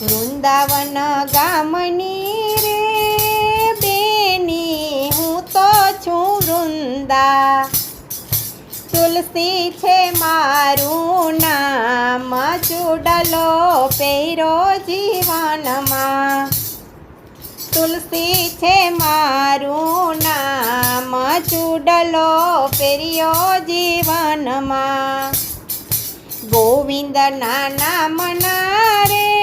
વૃંદાવન ગામની રે બેની, હું તો છું વૃંદા. તુલસી છે મારું નામ, ચૂડલો પહેરો જીવનમાં. તુલસી છે મારું નામ, ચૂડલો પહેર્યો જીવનમાં. ગોવિંદના નામના રે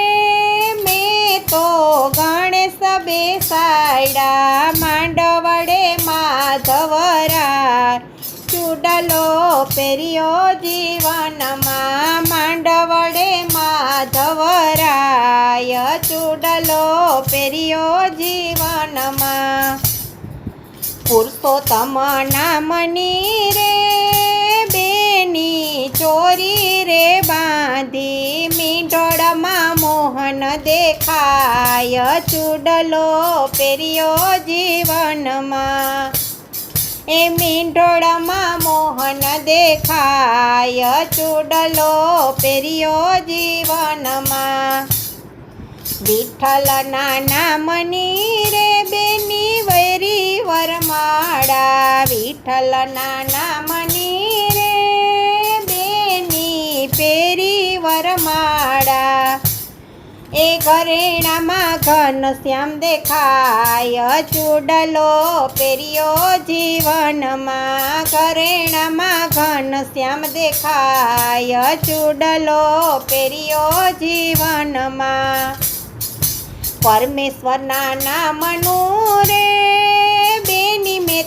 તો ગણેશ બેસાડ્યા માંડવડે માધવરા ચૂડલો પહેર્યો જીવનમાં માંડવડે માધવરાય. ચૂડલો પહેર્યો જીવનમાં પુરુષોત્તમ નામની રે દેખાય ચૂડલો પેરિયો જીવનમાં. એ મીંઢોળમાં મોહન દેખાય, ચૂડલો પેરિયો જીવનમાં. વિઠ્ઠલના નામની રે બેની વૈરી વરમાળા. વિઠ્ઠલના નામની એ ઘરેણામાં ઘન શ્યામ દેખાય, ચૂડલો પેરિયો જીવનમાં. ઘરેણામાં ઘન શ્યામ દેખાય, ચૂડલો પેરિયો જીવનમાં. પરમેશ્વરના નામનું રે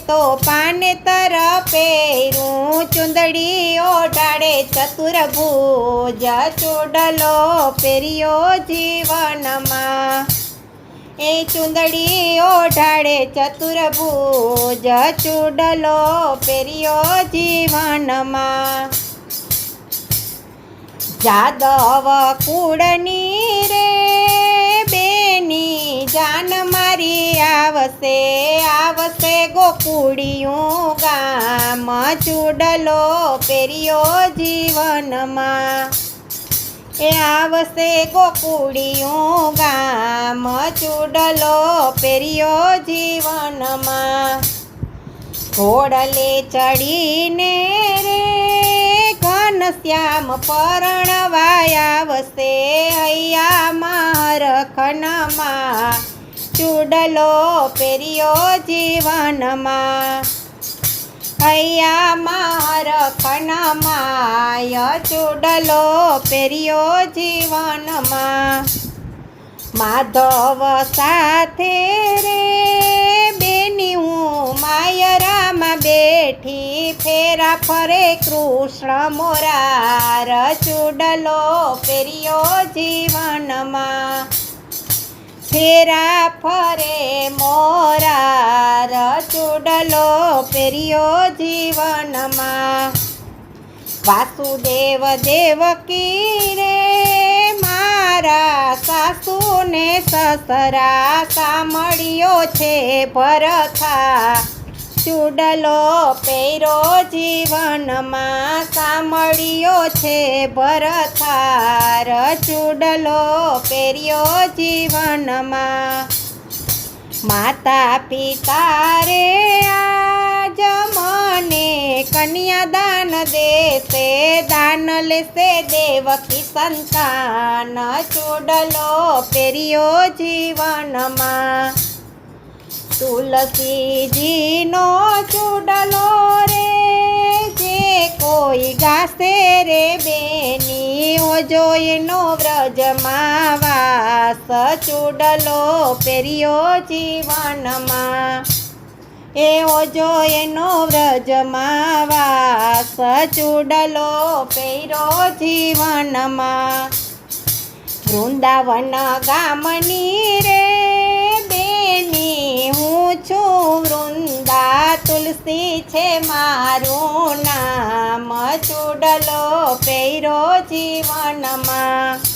તો પાને તર પહેરું ચુંદડી ઓઢાડે ચતુર્ભુજ ચૂડલો પહેર્યો જીવનમાં એ ચુંદડી ઓઢાડે ચતુર્ભુજ ચૂડલો પહેર્યો જીવનમાં જાદવ કુળની રે આવશે આવશે ગોકુડિયું ગામ. ચૂડલો પેરિયો જીવનમાં. એ આવશે ગોકુડિયું ગામ. ચૂડલો પેરિયો જીવનમાં. ઘોડલે ચડીને રે ઘનશ્યામ પરણવાયા. વસે અહીંયા રખનમાં ચૂડલો પેરિયો જીવનમાં. હૈયા મારખનમાય ચૂડલો પેરિયો જીવનમાં. માધવ સાથે રે બેની હું માયરામાં બેઠી, ફેરા ફરે કૃષ્ણ મોરાર ચૂડલો પહેર્યો જીવનમાં. ફેરા ફરે મોરાર ચૂડલો પહેર્યો જીવનમાં. વાસુદેવ દેવકી રે મારા સાસુને સસરા સામળ્યો છે ભરથા. ચૂડલો પહેરો જીવનમાં સામળ્યો છે ભરથાર. ચૂડલો પહેર્યો જીવનમાં. માતા પિતા રે આજ મને કન્યાદાન દેશે, દાન લેશે દેવકી સંતાન. ચૂડલો પહેર્યો જીવનમાં. તુલસીજીનો ચૂડલો રે. જે કોઈ ગાશે રે બેની ઓજો એનો વ્રજમાં વાસ ચૂડલો પહેર્યો જીવનમાં. એવો ઓજો એનો વ્રજમાં વાસ ચૂડલો પહેર્યો જીવનમાં. વૃંદાવન ગામની રે છું વૃંદા તુલસી છે મારું નામ. ચૂડલો પહેરો જીવનમાં.